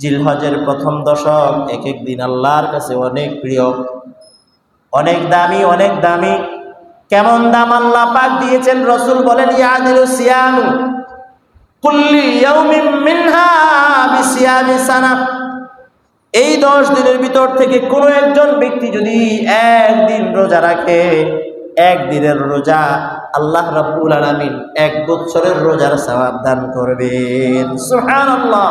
জিলহজের প্রথম দশক, এক এক দিন আল্লাহর কাছে অনেক প্রিয়। অনেক দামি অনেক দামি। কেমন দাম আল্লাহ পাক দিয়েছেন? রসুল বলেন ইয়াদিলু সিয়ামু, কুল্লি ইয়াউমিন মিনহা বিসিয়ামি সানা। এই দশ দিনের ভিতর থেকে কোনো একজন ব্যক্তি যদি একদিন রোজা রাখে, একদিনের রোজা আল্লাহ রাব্বুল আলামিন এক বছরের রোজার সওয়াব দান করবেন। সুবহানাল্লাহ।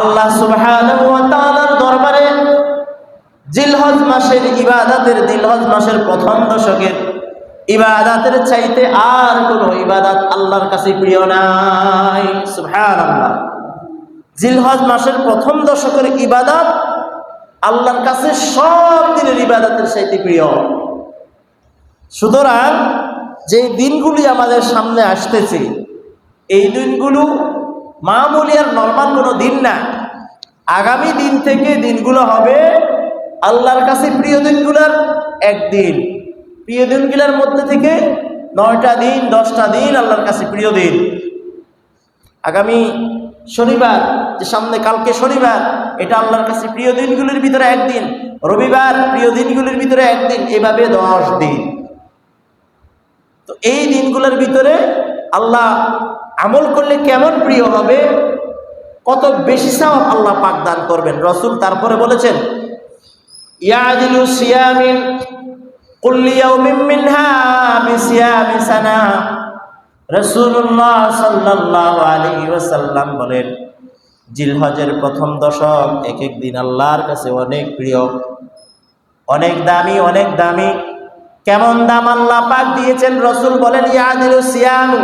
আল্লাহ তাআলার দরবারে জিলহজ মাসের ইবাদাতের, জিলহজ মাসের প্রথম দশকের ইবাদাতের চাইতে আর কোনো ইবাদাত আল্লাহর কাছে প্রিয় নাই। সুবহানাল্লাহ। জিলহজ মাসের প্রথম দশকের ইবাদাত আল্লাহর কাছে সব দিনের ইবাদাতের চাইতে প্রিয়। সুতরাং যে দিনগুলি আমাদের সামনে আসতেছে, এই দিনগুলো মামুলি আর নর্মাল কোনো দিন না। আগামী দিন থেকে দিনগুলো হবে আল্লাহর কাছে প্রিয় দিনগুলোর একদিন। প্রিয় দিনগুলোর মধ্যে থেকে নয়টা দিন, দশটা দিন আল্লাহর কাছে প্রিয় দিন। আগামী শনিবার, যে সামনে কালকে শনিবার, এটা আল্লাহর কাছে প্রিয় দিনগুলির ভিতরে একদিন। রবিবার, প্রিয় দিনগুলির ভিতরে একদিন, এভাবে দশ দিন। তো এই দিনগুলোর ভিতরে আল্লাহ আমল করলে কেমন প্রিয় হবে? কত বেশি সওয়াব আল্লাহ পাক দান করবেন। রসুল তারপরে বলেছেন ইয়াদিলু সিয়ামিন বলেন, জিলহজের প্রথম দশক এক এক দিন আল্লাহর কাছে অনেক প্রিয়, অনেক দামি অনেক দামি। কেমন দাম আল্লাহ পাক দিয়েছেন? রসুল বলেন ইয়াদিলু সিয়ামু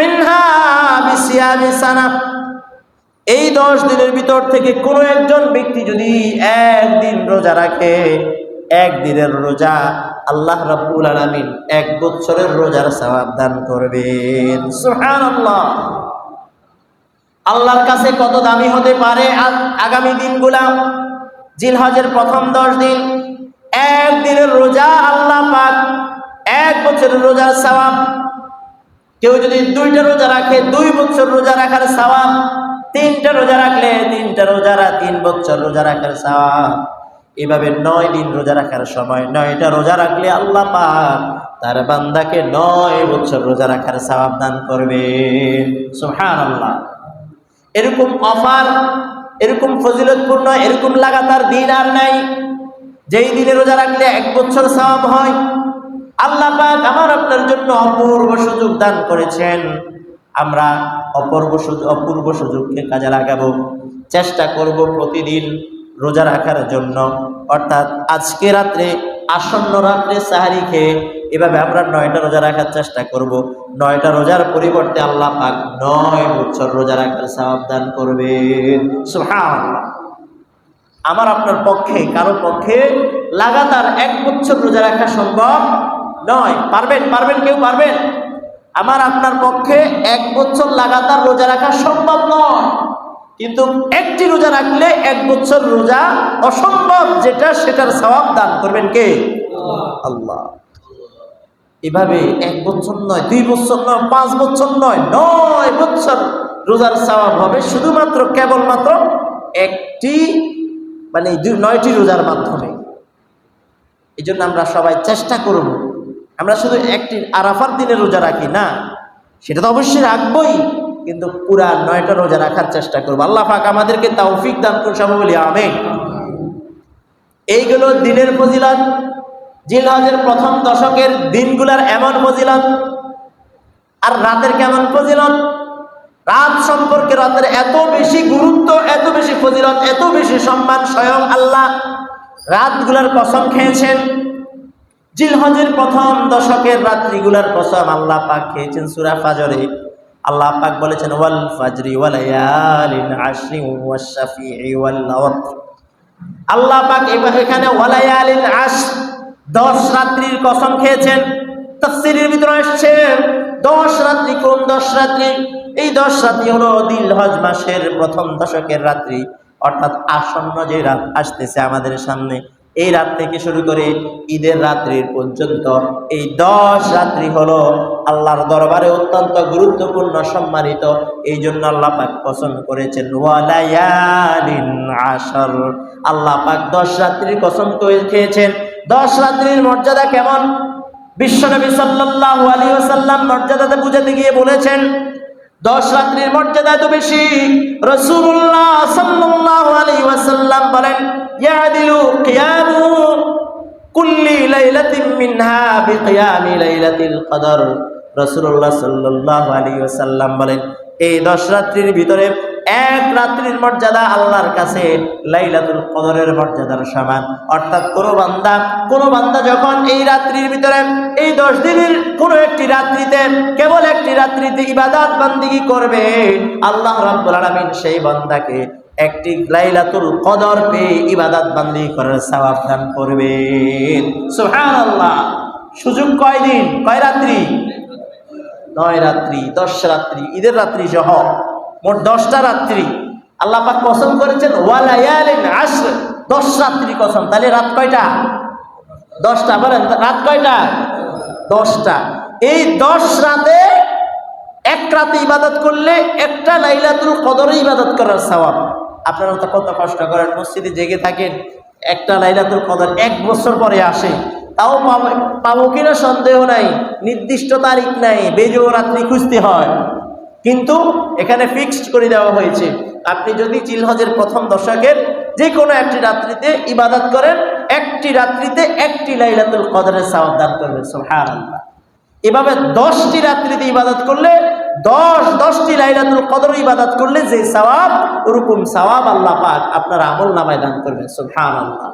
মিনহা এই দশ দিনের ভিতর থেকে কোনো একজন ব্যক্তি যদি একদিন রোজা রাখে, একদিনের রোজা আল্লাহ রাব্বুল আলামিন এক বছরের রোজার সওয়াব দান করবেন। আল্লাহর কাছে কত দামি হতে পারে আগামী দিনগুলা? জিলহজের প্রথম দশ দিন, একদিনের রোজা আল্লাহ পাক, এক বছরের রোজার সওয়াব কেউ যদি দুইটা রোজা রাখে, দুই বছর রোজা রাখার সওয়াব তিনটা রোজা রাখলে তিনটা রোজা তিন বছর রোজা রাখার সওয়াব এভাবে নয় দিন রোজা রাখার সময়, নয়টা রোজা রাখলে আল্লাহ পাক তার বান্দাকে নয় বছর রোজা রাখার সওয়াব দান করবে। সুবহানাল্লাহ। এরকম অফার, এরকম ফজিলতপূর্ণ, এরকম লাগাতার দিন আর নাই। যেই দিনে রোজা রাখলে এক বছর সওয়াব হয় আল্লাহ পাক আমার আপনার জন্য অপূর্ব সুযোগ দান করেছেন। আমরা অপূর্ব সুযোগ অপূর্ব সুযোগকে কাজে লাগাবো, চেষ্টা করব প্রতিদিন রোজা রাখার জন্য। অর্থাৎ আজকে রাত্রে, আসন্ন রাত্রে সাহারি খেয়ে এভাবে আমরা নয়টা রোজা রাখার চেষ্টা করব। নয়টা রোজার পরিবর্তে আল্লাহ পাক নয় বছর রোজা রাখার সওয়াব দান করবেন। আমার আপনার পক্ষে, কারও পক্ষে লাগাতার এক বছর রোজা রাখা সম্ভব নয়। পারবেন পারবেন, কেউ পারবেন? আমার আপনার পক্ষে এক বছর লাগাতার রোজা রাখা সম্ভব নয়। কিন্তু একটি রোজা রাখলে এক বছর রোজা অসম্ভব, যেটা সেটার সওয়াব দান করবেন কে? আল্লাহ। এভাবে এক বছর নয়, দুই বছর নয়, পাঁচ বছর নয় নয় বছর রোজার সওয়াব হবে শুধুমাত্র, কেবলমাত্র একটি মানে নয়টি রোজার মাধ্যমে। এই আমরা সবাই চেষ্টা করব আমরা শুধু একটি আরাফার দিনে রোজা রাখি, না। সেটা তো অবশ্যই রাখবই, কিন্তু পুরা নয়টা রোজা রাখার চেষ্টা করব। আল্লাহ পাক আমাদেরকে তৌফিক দান করে সবাই বলি আমেন। এইগুলো দিনের ফজিলত। জিলহজের প্রথম দশকের দিনগুলার এমন ফজিলত। আর রাতের কেমন ফজিলত? রাত সম্পর্কে রাতের এত বেশি গুরুত্ব, এত বেশি ফজিলত, এত বেশি সম্মান স্বয়ং আল্লাহ রাতগুলার কসম খেয়েছেন। জিলহজের প্রথম দশকের রাত্রিগুলার কসম আল্লাহ পাক খেয়েছেন সুরা ফাজরে। আল্লাহ পাক বলেছেন, ওয়াল ফাজরি ওয়াল ইয়ালিন আশরি ওয়াশ শাফিঈ ওয়াল ওয়াতর আল্লাহ পাক এখানে ওয়ালায়ালিন আশ দশ রাত্রির কসম খেয়েছেন। তাফসীরের ভিতরে আসছে, দশ রাত্রি কোন দশ রাত্রি? এই দশ রাত্রি হলো দিলহজ মাসের প্রথম দশকের রাত্রি। অর্থাৎ আসন্ন যে রাত আসতেছে আমাদের সামনে এই রাত থেকে শুরু করে ঈদের রাত্রির পর্যন্ত এই দশ রাত্রি হলো আল্লাহর দরবারে অত্যন্ত গুরুত্বপূর্ণ সম্মানিত। এই জন্য আল্লাহ পাক পছন্দ করেছেন আশর। আল্লাহ পাক দশ রাত্রির কসম করে খেয়েছেন। দশ রাত্রির মর্যাদা কেমন? বিশ্বনবী সাল্লাল্লাহু আলাইহি ওয়াসাল্লাম মর্যাদাতে বুঝাতে গিয়ে বলেছেন, দশ রাত্রির মর্যাদা এত বেশি। রাসূলুল্লাহ সাল্লাল্লাহু আলাইহি ওয়াসাল্লাম বলেন ইয়াদিলু কিয়ামু কুল্লি লাইলাতিন মিনহা বিকিয়ামি লাইলাতিল কদর। রাসূলুল্লাহ সাল্লাল্লাহু বলেন, এই দশ রাত্রির ভিতরে এক রাত্রির মর্যাদা আল্লাহর কাছে লাইলাতুল কদরের মর্যাদার সমান। অর্থাৎ কোন বান্দা কোন বান্দা যখন এই রাত্রির ভিতরে, এই দশ দিনের কোনো একটি রাত্রিতে, কেবল একটি রাত্রিতে ইবাদাত বান্দিগি করবে, আল্লাহ রাব্বুল আলামিন সেই বান্দাকে একটি লাইলাতুল কদর পেয়ে ইবাদাত বান্দি করার সওয়াব দান করবেন। সুবহানাল্লাহ। সুযোগ কয় দিন? কয় রাত্রি? নয় রাত্রি, দশ রাত্রি, ঈদের রাত্রি সহ মোট দশটা রাত্রি। আল্লাহ পাক কসম করেছেন ওয়ালায়ালিন আশর দশ রাত্রি কসম। তাহলে রাত কয়টা? দশটা। বলেন, রাত কয়টা? দশটা। এই দশ রাতে এক রাতে ইবাদত করলে একটা লাইলাতুল কদরে ইবাদত করার সওয়াব। আপনারা তো কত কষ্ট করেন, মসজিদে জেগে থাকেন, একটা লাইলাতুল কদর এক বছর পরে আসে। তাও পাবো পাবো কিনা সন্দেহ নাই, নির্দিষ্ট তারিখ নাই বেজো রাত্রি খুঁজতে হয়। কিন্তু এখানে ফিক্সড করে দেওয়া হয়েছে। আপনি যদি চিলহজের প্রথম দশকের যে কোনো একটি রাত্রিতে ইবাদত করেন, একটি রাত্রিতে একটি লাইলাতুল কদরের সাওয়াব দান করবেন, সুবহানাল্লাহ। এভাবে দশটি রাত্রিতে ইবাদত করলে দশ, দশটি লাইলাতুল কদর ইবাদত করলে যে সওয়াব, ওরকম সওয়াব আল্লাহ পাক আপনার আমল নামায় দান করবেন, সুবহানাল্লাহ।